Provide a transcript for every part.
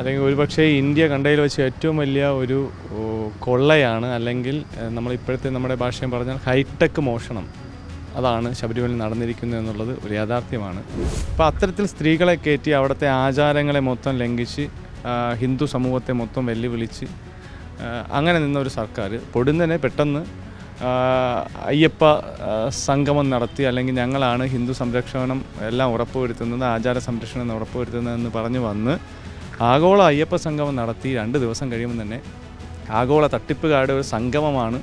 അല്ലെങ്കിൽ ഒരുപക്ഷെ ഇന്ത്യ കണ്ടതിൽ വെച്ച് ഏറ്റവും വലിയ ഒരു കൊള്ളയാണ് അല്ലെങ്കിൽ നമ്മൾ ഇപ്പോഴത്തെ നമ്മുടെ ഭാഷയും പറഞ്ഞാൽ ഹൈടെക് മോഷണം അതാണ് ശബരിമല നടന്നിരിക്കുന്നത് എന്നുള്ളത് ഒരു യാഥാർത്ഥ്യമാണ്. അപ്പോൾ അത്തരത്തിൽ സ്ത്രീകളെ കയറ്റി അവിടുത്തെ ആചാരങ്ങളെ മൊത്തം ലംഘിച്ച് ഹിന്ദു സമൂഹത്തെ മൊത്തം വെല്ലുവിളിച്ച് അങ്ങനെ നിന്ന ഒരു സർക്കാർ പൊടുന്നനെ പെട്ടെന്ന് അയ്യപ്പ സംഗമം നടത്തി അല്ലെങ്കിൽ ഞങ്ങളാണ് ഹിന്ദു സംരക്ഷണം എല്ലാം ഉറപ്പുവരുത്തുന്നത് ആചാര സംരക്ഷണം ഉറപ്പുവരുത്തുന്നതെന്ന് പറഞ്ഞു വന്ന് ആഗോള അയ്യപ്പ സംഗമം നടത്തി രണ്ട് ദിവസം കഴിയുമ്പോൾ തന്നെ ആഗോള തട്ടിപ്പുകാരുടെ ഒരു സംഗമമാണ്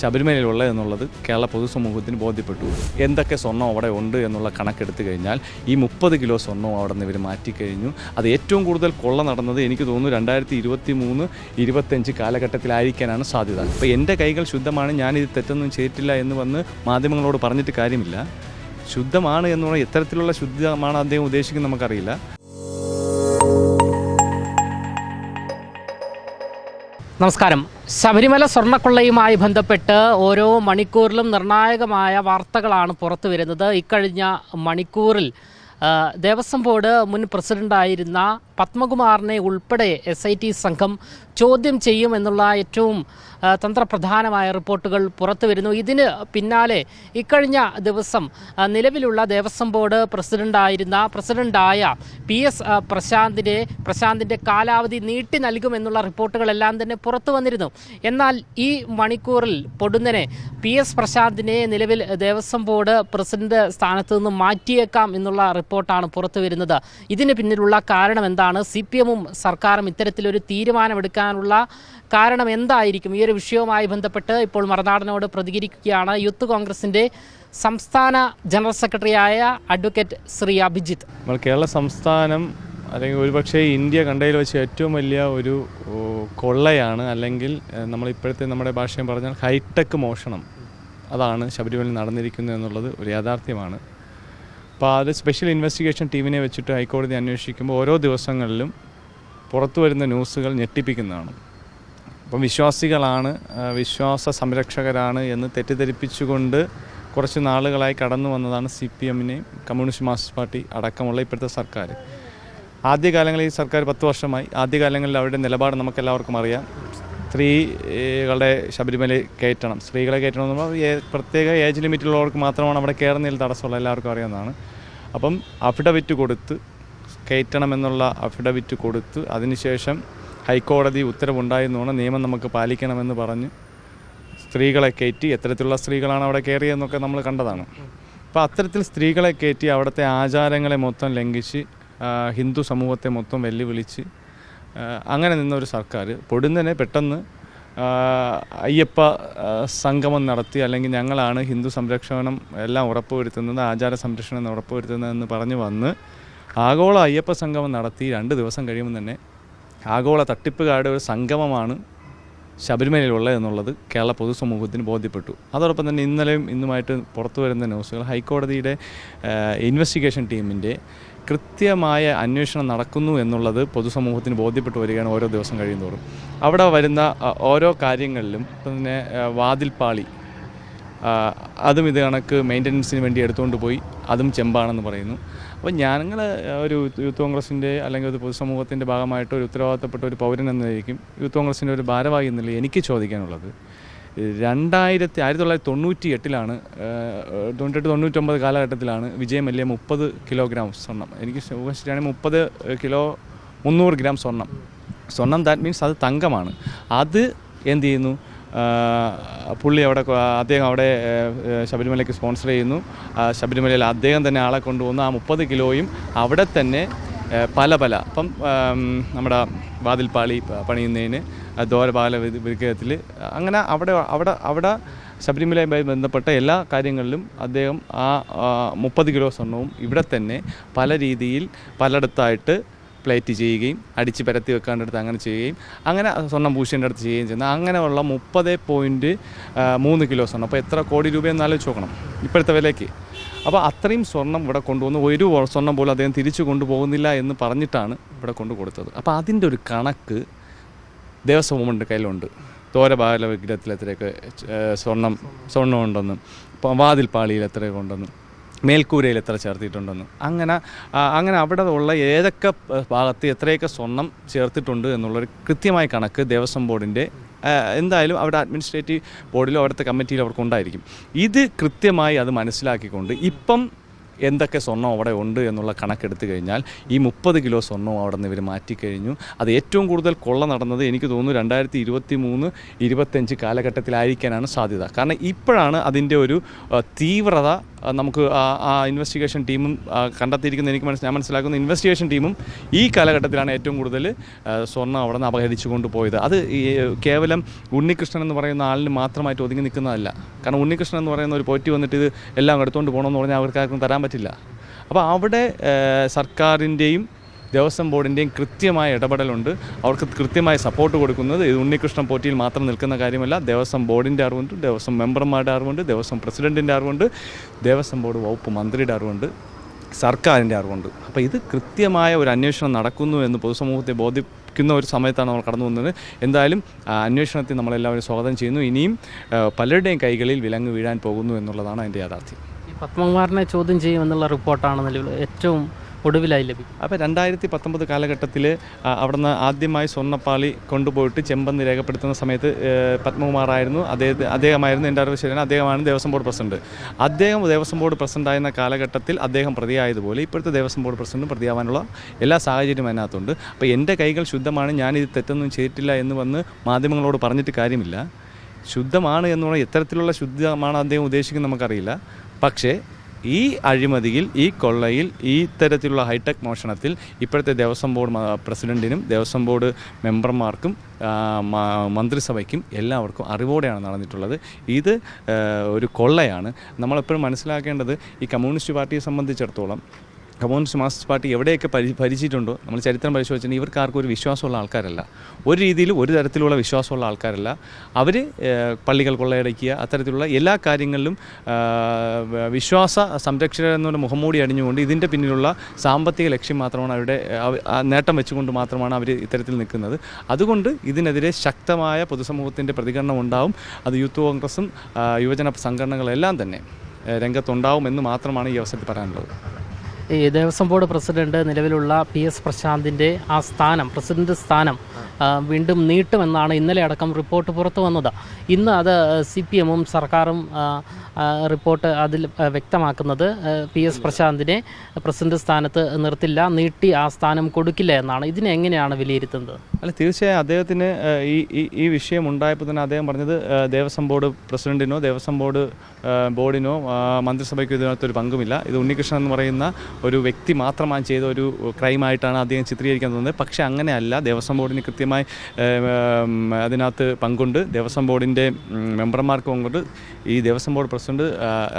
ശബരിമലയിലുള്ളത് എന്നുള്ളത് കേരള പൊതുസമൂഹത്തിന് ബോധ്യപ്പെട്ടു. എന്തൊക്കെ സ്വർണം അവിടെ ഉണ്ട് എന്നുള്ള കണക്കെടുത്തു കഴിഞ്ഞാൽ ഈ മുപ്പത് കിലോ സ്വർണം അവിടെ നിന്ന് ഇവർ മാറ്റിക്കഴിഞ്ഞു. അത് ഏറ്റവും കൂടുതൽ കൊള്ള നടന്നത് എനിക്ക് തോന്നുന്നു രണ്ടായിരത്തി ഇരുപത്തി മൂന്ന് ഇരുപത്തഞ്ച് കാലഘട്ടത്തിലായിരിക്കാനാണ് സാധ്യത. അപ്പോൾ എന്റെ കൈകൾ ശുദ്ധമാണ് ഞാനിത് തെറ്റൊന്നും ചെയ്തിട്ടില്ല എന്ന് വന്ന് മാധ്യമങ്ങളോട് പറഞ്ഞിട്ട് കാര്യമില്ല. ശുദ്ധമാണ് എന്ന് പറഞ്ഞാൽ എത്തരത്തിലുള്ള ശുദ്ധമാണ് അദ്ദേഹം ഉദ്ദേശിക്കുന്നത് നമുക്കറിയില്ല. നമസ്കാരം. ശബരിമല സ്വർണക്കൊള്ളയുമായി ബന്ധപ്പെട്ട് ഓരോ മണിക്കൂറിലും നിർണായകമായ വാർത്തകളാണ് പുറത്തു വരുന്നത്. ഇക്കഴിഞ്ഞ മണിക്കൂറിൽ ദേവസ്വം ബോർഡ് മുൻ പ്രസിഡന്റായിരുന്ന പത്മകുമാറിനെ ഉൾപ്പെടെ എസ് ഐ ടി സംഘം ചോദ്യം ചെയ്യുമെന്നുള്ള ഏറ്റവും തന്ത്രപ്രധാനമായ റിപ്പോർട്ടുകൾ പുറത്തു വരുന്നു. ഇതിന് പിന്നാലെ ഇക്കഴിഞ്ഞ ദിവസം നിലവിലുള്ള ദേവസ്വം ബോർഡ് പ്രസിഡന്റായിരുന്ന പ്രസിഡന്റായ പി എസ് പ്രശാന്തിന്റെ പ്രശാന്തിന്റെ കാലാവധി നീട്ടി നൽകുമെന്നുള്ള റിപ്പോർട്ടുകളെല്ലാം തന്നെ പുറത്തു വന്നിരുന്നു. എന്നാൽ ഈ മണിക്കൂറിൽ പൊടുന്നനെ പി എസ് പ്രശാന്തിനെ നിലവിൽ ദേവസ്വം ബോർഡ് പ്രസിഡന്റ് സ്ഥാനത്ത് നിന്ന് മാറ്റിയേക്കാം എന്നുള്ള റിപ്പോർട്ടാണ് പുറത്തു വരുന്നത്. ഇതിന് പിന്നിലുള്ള കാരണം എന്താണ്? സി പി എമ്മും സർക്കാരും ഇത്തരത്തിലൊരു തീരുമാനമെടുക്കാനുള്ള കാരണം എന്തായിരിക്കും? ഈ ഒരു വിഷയവുമായി ബന്ധപ്പെട്ട് ഇപ്പോൾ മറുനാടനോട് പ്രതികരിക്കുകയാണ് യൂത്ത് കോൺഗ്രസിന്റെ സംസ്ഥാന ജനറൽ സെക്രട്ടറിയായ അഡ്വക്കേറ്റ് ശ്രീ അഭിജിത്ത്. നമ്മൾ കേരള സംസ്ഥാനം അല്ലെങ്കിൽ ഒരുപക്ഷെ ഇന്ത്യ കണ്ടതിൽ വെച്ച് ഏറ്റവും വലിയ ഒരു കൊള്ളയാണ് അല്ലെങ്കിൽ നമ്മൾ ഇപ്പോഴത്തെ നമ്മുടെ ഭാഷയും പറഞ്ഞാൽ ഹൈടെക് മോഷണം. അതാണ് ശബരിമലയിൽ നടന്നിരിക്കുന്നത് എന്നുള്ളത് ഒരു യാഥാർത്ഥ്യമാണ്. അപ്പോൾ അത് സ്പെഷ്യൽ ഇൻവെസ്റ്റിഗേഷൻ ടീമിനെ വെച്ചിട്ട് ഹൈക്കോടതി അന്വേഷിക്കുമ്പോൾ ഓരോ ദിവസങ്ങളിലും പുറത്തു വരുന്ന ന്യൂസുകൾ ഞെട്ടിപ്പിക്കുന്നതാണ്. അപ്പം വിശ്വാസികളാണ് വിശ്വാസ സംരക്ഷകരാണ് എന്ന് തെറ്റിദ്ധരിപ്പിച്ചുകൊണ്ട് കുറച്ച് നാളുകളായി കടന്നു വന്നതാണ് സി പി എമ്മിനെയും കമ്മ്യൂണിസ്റ്റ് മാർക്സിസ്റ്റ് പാർട്ടി അടക്കമുള്ള ഇപ്പോഴത്തെ സർക്കാർ ആദ്യകാലങ്ങളിൽ ഈ സർക്കാർ പത്ത് വർഷമായി. ആദ്യകാലങ്ങളിൽ അവരുടെ നിലപാട് നമുക്കെല്ലാവർക്കും അറിയാം. സ്ത്രീകളുടെ ശബരിമല കയറ്റണം. സ്ത്രീകളെ കയറ്റണം എന്ന് പറയുമ്പോൾ പ്രത്യേക ഏജ് ലിമിറ്റുള്ളവർക്ക് മാത്രമാണ് അവിടെ കയറുന്നതിൽ തടസ്സമുള്ള എല്ലാവർക്കും അറിയാവുന്നതാണ് അപ്പം അഫിഡവിറ്റ് കൊടുത്ത് കയറ്റണമെന്നുള്ള അഫിഡവിറ്റ് കൊടുത്ത് അതിനുശേഷം ഹൈക്കോടതി ഉത്തരവുണ്ടായിരുന്നോണം നിയമം നമുക്ക് പാലിക്കണമെന്ന് പറഞ്ഞ് സ്ത്രീകളെ കയറ്റി എത്തരത്തിലുള്ള സ്ത്രീകളാണ് അവിടെ കയറിയതെന്നൊക്കെ നമ്മൾ കണ്ടതാണ്. അപ്പോൾ അത്തരത്തിൽ സ്ത്രീകളെ കയറ്റി അവിടുത്തെ ആചാരങ്ങളെ മൊത്തം ലംഘിച്ച് ഹിന്ദു സമൂഹത്തെ മൊത്തം വെല്ലുവിളിച്ച് അങ്ങനെ നിന്ന ഒരു സർക്കാർ പൊടുന്നനെ പെട്ടെന്ന് അയ്യപ്പ സംഗമം നടത്തി അല്ലെങ്കിൽ ഞങ്ങളാണ് ഹിന്ദു സംരക്ഷണം എല്ലാം ഉറപ്പുവരുത്തുന്നത് ആചാര സംരക്ഷണം ഉറപ്പുവരുത്തുന്നതെന്ന് പറഞ്ഞു വന്ന് ആഗോള അയ്യപ്പ സംഗമം നടത്തി രണ്ട് ദിവസം കഴിയുമ്പോൾ തന്നെ ആഗോള തട്ടിപ്പുകാരുടെ ഒരു സംഗമമാണ് ശബരിമലയിലുള്ളത് എന്നുള്ളത് കേരള പൊതുസമൂഹത്തിന് ബോധ്യപ്പെട്ടു. അതോടൊപ്പം തന്നെ ഇന്നലെയും ഇന്നുമായിട്ട് പുറത്തു വരുന്ന ന്യൂസുകൾ ഹൈക്കോടതിയുടെ ഇൻവെസ്റ്റിഗേഷൻ ടീമിന്റെ കൃത്യമായ അന്വേഷണം നടക്കുന്നു എന്നുള്ളത് പൊതുസമൂഹത്തിന് ബോധ്യപ്പെട്ടു വരികയാണ് ഓരോ ദിവസം കഴിയുന്നതോറും അവിടെ വരുന്ന ഓരോ കാര്യങ്ങളിലും പിന്നെ വാതിൽപ്പാളി അതും ഇത് കണക്ക് മെയിന്റനൻസിന് വേണ്ടി എടുത്തുകൊണ്ട് പോയി. അതും ചെമ്പാണെന്ന് പറയുന്നു. അപ്പോൾ ഞങ്ങൾ ഒരു യൂത്ത് കോൺഗ്രസിന്റെ അല്ലെങ്കിൽ ഒരു പൊതുസമൂഹത്തിന്റെ ഭാഗമായിട്ട് ഒരു ഉത്തരവാദിത്തപ്പെട്ട ഒരു പൗരൻ എന്ന നിലയ്ക്കും യൂത്ത് കോൺഗ്രസിന്റെ ഒരു ഭാരവാഹി എന്നുള്ള എനിക്ക് ചോദിക്കാനുള്ളത് രണ്ടായിരത്തി ആയിരത്തി തൊള്ളായിരത്തി തൊണ്ണൂറ്റി എട്ടിലാണ് തൊണ്ണൂറ്റെട്ട് തൊണ്ണൂറ്റൊമ്പത് കാലഘട്ടത്തിലാണ് വിജയം വലിയ മുപ്പത് കിലോഗ്രാം സ്വർണം. എനിക്ക് ശരിയാണെങ്കിൽ മുപ്പത് കിലോ മുന്നൂറ് ഗ്രാം സ്വർണം. സ്വർണം ദാറ്റ് മീൻസ് അത് തങ്കമാണ്. അത് എന്ത് ചെയ്യുന്നു? പുള്ളി അവിടെ അദ്ദേഹം അവിടെ ശബരിമലയ്ക്ക് സ്പോൺസർ ചെയ്യുന്നു. ശബരിമലയിൽ അദ്ദേഹം തന്നെ ആളെ കൊണ്ടുവന്നു. ആ മുപ്പത് കിലോയും അവിടെ തന്നെ പല പല. അപ്പം നമ്മുടെ വാതിൽപ്പാളി പണിയുന്നതിന് ദോരപാല വിഗ്രഹത്തിൽ അങ്ങനെ അവിടെ അവിടെ അവിടെ ശബരിമലയുമായി ബന്ധപ്പെട്ട എല്ലാ കാര്യങ്ങളിലും അദ്ദേഹം ആ മുപ്പത് കിലോ സ്വർണവും ഇവിടെ തന്നെ പല രീതിയിൽ പലയിടത്തായിട്ട് പ്ലേറ്റ് ചെയ്യുകയും അടിച്ച് പരത്തി വെക്കാണ്ടെടുത്ത് അങ്ങനെ ചെയ്യുകയും അങ്ങനെ സ്വർണം പൂശിന്റെ അടുത്ത് ചെയ്യുകയും ചെയ്യുന്നത് അങ്ങനെയുള്ള മുപ്പത് പോയിന്റ് മൂന്ന് കിലോ സ്വർണം. അപ്പോൾ എത്ര കോടി രൂപയെന്ന് ആലോചിച്ച് നോക്കണം ഇപ്പോഴത്തെ വിലയ്ക്ക്. അപ്പോൾ അത്രയും സ്വർണം ഇവിടെ കൊണ്ടുവന്ന് ഒരു സ്വർണം പോലും അദ്ദേഹം തിരിച്ചു കൊണ്ടുപോകുന്നില്ല എന്ന് പറഞ്ഞിട്ടാണ് ഇവിടെ കൊണ്ടു കൊടുത്തത്. അപ്പോൾ അതിന്റെ ഒരു കണക്ക് ദേവസ്വം ബോർഡിന്റെ കയ്യിലുണ്ട്. തോരബാല വിഗ്രഹത്തിൽ എത്രയൊക്കെ സ്വർണം സ്വർണം ഉണ്ടെന്നും. വാതിൽപ്പാളിയിൽ എത്രയൊക്കെ ഉണ്ടെന്നും. മേൽക്കൂരയിൽ എത്ര ചേർത്തിട്ടുണ്ടെന്ന്. അങ്ങനെ അങ്ങനെ അവിടെ ഉള്ള ഏതൊക്കെ ഭാഗത്ത് എത്രയൊക്കെ സ്വർണം ചേർത്തിട്ടുണ്ട് എന്നുള്ളൊരു കൃത്യമായ കണക്ക് ദേവസ്വം ബോർഡിന്റെ എന്തായാലും അവിടെ അഡ്മിനിസ്ട്രേറ്റീവ് ബോർഡിലോ അവിടുത്തെ കമ്മിറ്റിയിലോ അവർക്ക് ഉണ്ടായിരിക്കും ഇത് കൃത്യമായി അത് മനസ്സിലാക്കിക്കൊണ്ട് ഇപ്പം എന്തൊക്കെ സ്വർണം അവിടെ ഉണ്ട് എന്നുള്ള കണക്കെടുത്തു കഴിഞ്ഞാൽ ഈ മുപ്പത് കിലോ സ്വർണവും അവിടെ നിന്ന് ഇവർ മാറ്റിക്കഴിഞ്ഞു. അത് ഏറ്റവും കൂടുതൽ കൊള്ള നടന്നത് എനിക്ക് തോന്നുന്നു രണ്ടായിരത്തി ഇരുപത്തി മൂന്ന് ഇരുപത്തഞ്ച് കാലഘട്ടത്തിലായിരിക്കാനാണ് സാധ്യത. കാരണം ഇപ്പോഴാണ് അതിന്റെ ഒരു തീവ്രത നമുക്ക് ആ ഇൻവെസ്റ്റിഗേഷൻ ടീമും കണ്ടെത്തിയിരിക്കുന്ന എനിക്ക് മനസ്സിൽ ഞാൻ മനസ്സിലാക്കുന്ന ഇൻവെസ്റ്റിഗേഷൻ ടീമും ഈ കാലഘട്ടത്തിലാണ് ഏറ്റവും കൂടുതൽ സ്വർണം സ്വർണം അവിടെ നിന്ന് അപഹരിച്ചു കൊണ്ടുപോയത് അത് കേവലം ഉണ്ണികൃഷ്ണൻ എന്ന് പറയുന്ന ആളിന് മാത്രമായിട്ട് ഒതുങ്ങി നിൽക്കുന്നതല്ല. കാരണം ഉണ്ണികൃഷ്ണൻ എന്ന് പറയുന്ന ഒരു പോറ്റി വന്നിട്ട് ഇത് എല്ലാം എടുത്തുകൊണ്ട് പോകണമെന്ന് പറഞ്ഞാൽ അവർക്കാർക്കും തരാൻ പറ്റില്ല. അപ്പോൾ അവിടെ സർക്കാരിന്റെയും ദേവസ്വം ബോർഡിന്റെയും കൃത്യമായ ഇടപെടലുണ്ട്. അവർക്ക് കൃത്യമായ സപ്പോർട്ട് കൊടുക്കുന്നത് ഇത് ഉണ്ണികൃഷ്ണൻ പോറ്റിയിൽ മാത്രം നിൽക്കുന്ന കാര്യമല്ല. ദേവസ്വം ബോർഡിന്റെ അറിവുണ്ട് ദേവസ്വം മെമ്പർമാരുടെ അറിവുണ്ട് ദേവസ്വം പ്രസിഡന്റിന്റെ അറിവുണ്ട് ദേവസ്വം ബോർഡ് വകുപ്പ് മന്ത്രിയുടെ അറിവുണ്ട് സർക്കാരിന്റെ അറിവുണ്ട്. അപ്പോൾ ഇത് കൃത്യമായ ഒരു അന്വേഷണം നടക്കുന്നു എന്ന് പൊതുസമൂഹത്തെ ബോധിപ്പിക്കുന്ന ഒരു സമയത്താണ് നമ്മൾ കടന്നു വന്നത് എന്തായാലും അന്വേഷണത്തെ നമ്മളെല്ലാവരും സ്വാഗതം ചെയ്യുന്നു. ഇനിയും പലരുടെയും കൈകളിൽ വിലങ്ങ് വീഴാൻ പോകുന്നു എന്നുള്ളതാണ് അതിന്റെ യാഥാർത്ഥ്യം. പത്മകുമാറിനെ ചോദ്യം ചെയ്യുമെന്നുള്ള റിപ്പോർട്ടാണ് നിലവിൽ ഏറ്റവും ഒടുവിലായി ലഭിക്കും അപ്പോൾ രണ്ടായിരത്തി പത്തൊമ്പത് കാലഘട്ടത്തിൽ അവിടുന്ന് ആദ്യമായി സ്വർണപ്പാളി കൊണ്ടുപോയിട്ട് ചെമ്പെന്ന് രേഖപ്പെടുത്തുന്ന സമയത്ത് പത്മകുമാറായിരുന്നു. അദ്ദേഹത്തെ അദ്ദേഹമായിരുന്നു എന്റെ അറിവ് ശരിയാണ്. അദ്ദേഹമാണ് ദേവസ്വം ബോർഡ് പ്രസിഡന്റ്. അദ്ദേഹം ദേവസ്വം ബോർഡ് പ്രസിഡന്റ് ആയിരുന്ന കാലഘട്ടത്തിൽ അദ്ദേഹം പ്രതിയായതുപോലെ ഇപ്പോഴത്തെ ദേവസ്വം ബോർഡ് പ്രസിഡന്റ് പ്രതിയാവാനുള്ള എല്ലാ സാഹചര്യവും അതിനകത്തുണ്ട്. അപ്പോൾ എന്റെ കൈകൾ ശുദ്ധമാണ് ഞാനിത് തെറ്റൊന്നും ചെയ്തിട്ടില്ല എന്ന് വന്ന് മാധ്യമങ്ങളോട് പറഞ്ഞിട്ട് കാര്യമില്ല. ശുദ്ധമാണ് എന്ന് പറഞ്ഞാൽ എത്തരത്തിലുള്ള ശുദ്ധമാണ് അദ്ദേഹം ഉദ്ദേശിക്കുന്നത് നമുക്കറിയില്ല. പക്ഷേ ഈ അഴിമതിയിൽ ഈ കൊള്ളയിൽ ഈ തരത്തിലുള്ള ഹൈടെക് മോഷണത്തിൽ ഇപ്പോഴത്തെ ദേവസ്വം ബോർഡ് പ്രസിഡന്റിനും ദേവസ്വം ബോർഡ് മെമ്പർമാർക്കും മന്ത്രിസഭയ്ക്കും എല്ലാവർക്കും അറിവോടെയാണ് നടന്നിട്ടുള്ളത്. ഇത് ഒരു കൊള്ളയാണ്. നമ്മളെപ്പോഴും മനസ്സിലാക്കേണ്ടത് ഈ കമ്മ്യൂണിസ്റ്റ് പാർട്ടിയെ സംബന്ധിച്ചിടത്തോളം കമ്മ്യൂണിസ്റ്റ് മാർക്സിസ്റ്റ് പാർട്ടി എവിടെയൊക്കെ പരി ഭരിച്ചിട്ടുണ്ടോ? നമ്മൾ ചരിത്രം പരിശോധിച്ചാൽ ഇവർക്ക് ആർക്കും ഒരു വിശ്വാസമുള്ള ആൾക്കാരല്ല. ഒരു രീതിയിലും ഒരു തരത്തിലുള്ള വിശ്വാസമുള്ള ആൾക്കാരല്ല. അവർ പള്ളികൾ കൊള്ളയടക്കുക അത്തരത്തിലുള്ള എല്ലാ കാര്യങ്ങളിലും വിശ്വാസ സംരക്ഷകർ എന്നുള്ള മുഖംമൂടി അണിഞ്ഞുകൊണ്ട് ഇതിന്റെ പിന്നിലുള്ള സാമ്പത്തിക ലക്ഷ്യം മാത്രമാണ് അവരുടെ നേട്ടം വെച്ചുകൊണ്ട് മാത്രമാണ് അവർ ഇത്തരത്തിൽ നിൽക്കുന്നത്. അതുകൊണ്ട് ഇതിനെതിരെ ശക്തമായ പൊതുസമൂഹത്തിന്റെ പ്രതികരണം ഉണ്ടാവും. അത് യൂത്ത് കോൺഗ്രസും യുവജന സംഘടനകളെല്ലാം തന്നെ രംഗത്തുണ്ടാവും എന്ന് മാത്രമാണ് ഈ അവസരത്തിൽ പറയാനുള്ളത്. ഈ ദേവസ്വം ബോർഡ് പ്രസിഡന്റ് നിലവിലുള്ള പി എസ് പ്രശാന്തിന്റെ ആ സ്ഥാനം പ്രസിഡന്റ് സ്ഥാനം വീണ്ടും നീട്ടുമെന്നാണ് ഇന്നലെ അടക്കം റിപ്പോർട്ട് പുറത്തു വന്നത്. ഇന്ന് അത് സി പി എമ്മും സർക്കാരും റിപ്പോർട്ട് അതിൽ വ്യക്തമാക്കുന്നത് പി എസ് പ്രശാന്തിനെ പ്രസിഡന്റ് സ്ഥാനത്ത് നിർത്തില്ല നീട്ടി ആ സ്ഥാനം കൊടുക്കില്ല എന്നാണ്. ഇതിനെ എങ്ങനെയാണ് വിലയിരുത്തുന്നത്? അല്ല തീർച്ചയായും അദ്ദേഹത്തിന് ഈ ഈ വിഷയം ഉണ്ടായപ്പോൾ തന്നെ അദ്ദേഹം പറഞ്ഞത് ദേവസ്വം ബോർഡ് പ്രസിഡന്റിനോ ദേവസ്വം ബോർഡ് ബോർഡിനോ മന്ത്രിസഭയ്ക്കോ ഇതിനകത്തൊരു പങ്കുമില്ല. ഇത് ഉണ്ണികൃഷ്ണൻ എന്ന് പറയുന്ന ഒരു വ്യക്തി മാത്രമായി ചെയ്ത ഒരു ക്രൈമായിട്ടാണ് അദ്ദേഹം ചിത്രീകരിക്കാൻ തോന്നുന്നത്. പക്ഷേ അങ്ങനെയല്ല. ദേവസ്വം ബോർഡിന് കൃത്യമായി അതിനകത്ത് പങ്കുണ്ട്. ദേവസ്വം ബോർഡിന്റെ മെമ്പർമാർക്ക് പങ്കുണ്ട്. ഈ ദേവസ്വം ബോർഡ് പ്രസിഡന്റ്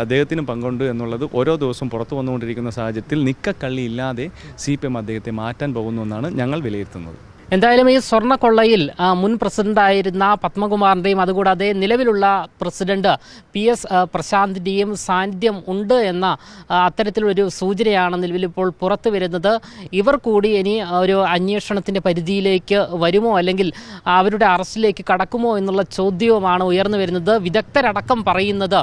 അദ്ദേഹത്തിനും പങ്കുണ്ട് എന്നുള്ളത് ഓരോ ദിവസവും പുറത്തു വന്നുകൊണ്ടിരിക്കുന്ന സാഹചര്യത്തിൽ നിക്കക്കള്ളി ഇല്ലാതെ സി പി എം അദ്ദേഹത്തെ മാറ്റാൻ പോകുന്നു എന്നാണ് ഞങ്ങൾ വിലയിരുത്തുന്നത്. എന്തായാലും ഈ സ്വർണക്കൊള്ളയിൽ മുൻ പ്രസിഡന്റായിരുന്ന പത്മകുമാറിന്റെയും അതുകൂടാതെ നിലവിലുള്ള പ്രസിഡന്റ് പി എസ് പ്രശാന്തിന്റെയും സാന്നിധ്യം ഉണ്ട് എന്ന അത്തരത്തിലൊരു സൂചനയാണ് നിലവിൽ ഇപ്പോൾ പുറത്തു വരുന്നത്. ഇവർ കൂടി ഇനി ഒരു അന്വേഷണത്തിന്റെ പരിധിയിലേക്ക് വരുമോ അല്ലെങ്കിൽ അവരുടെ അറസ്റ്റിലേക്ക് കടക്കുമോ എന്നുള്ള ചോദ്യവുമാണ് ഉയർന്നു വരുന്നത്. വിദഗ്ധരടക്കം പറയുന്നത്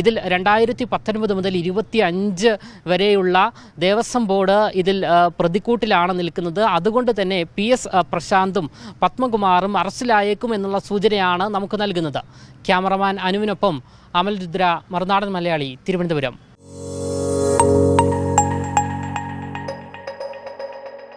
ഇതിൽ രണ്ടായിരത്തി പത്തൊൻപത് മുതൽ ഇരുപത്തി അഞ്ച് വരെയുള്ള ദേവസ്വം ബോർഡ് ഇതിൽ പ്രതിക്കൂട്ടിലാണ് നിൽക്കുന്നത്. അതുകൊണ്ട് തന്നെ പി എസ് പ്രശാന്തും പത്മകുമാറും അറസ്റ്റിലായേക്കും എന്നുള്ള സൂചനയാണ് നമുക്ക് നൽകുന്നത്. ക്യാമറമാൻ അനുവിനൊപ്പം അമൽ രുദ്ര മറുനാടൻ മലയാളി തിരുവനന്തപുരം.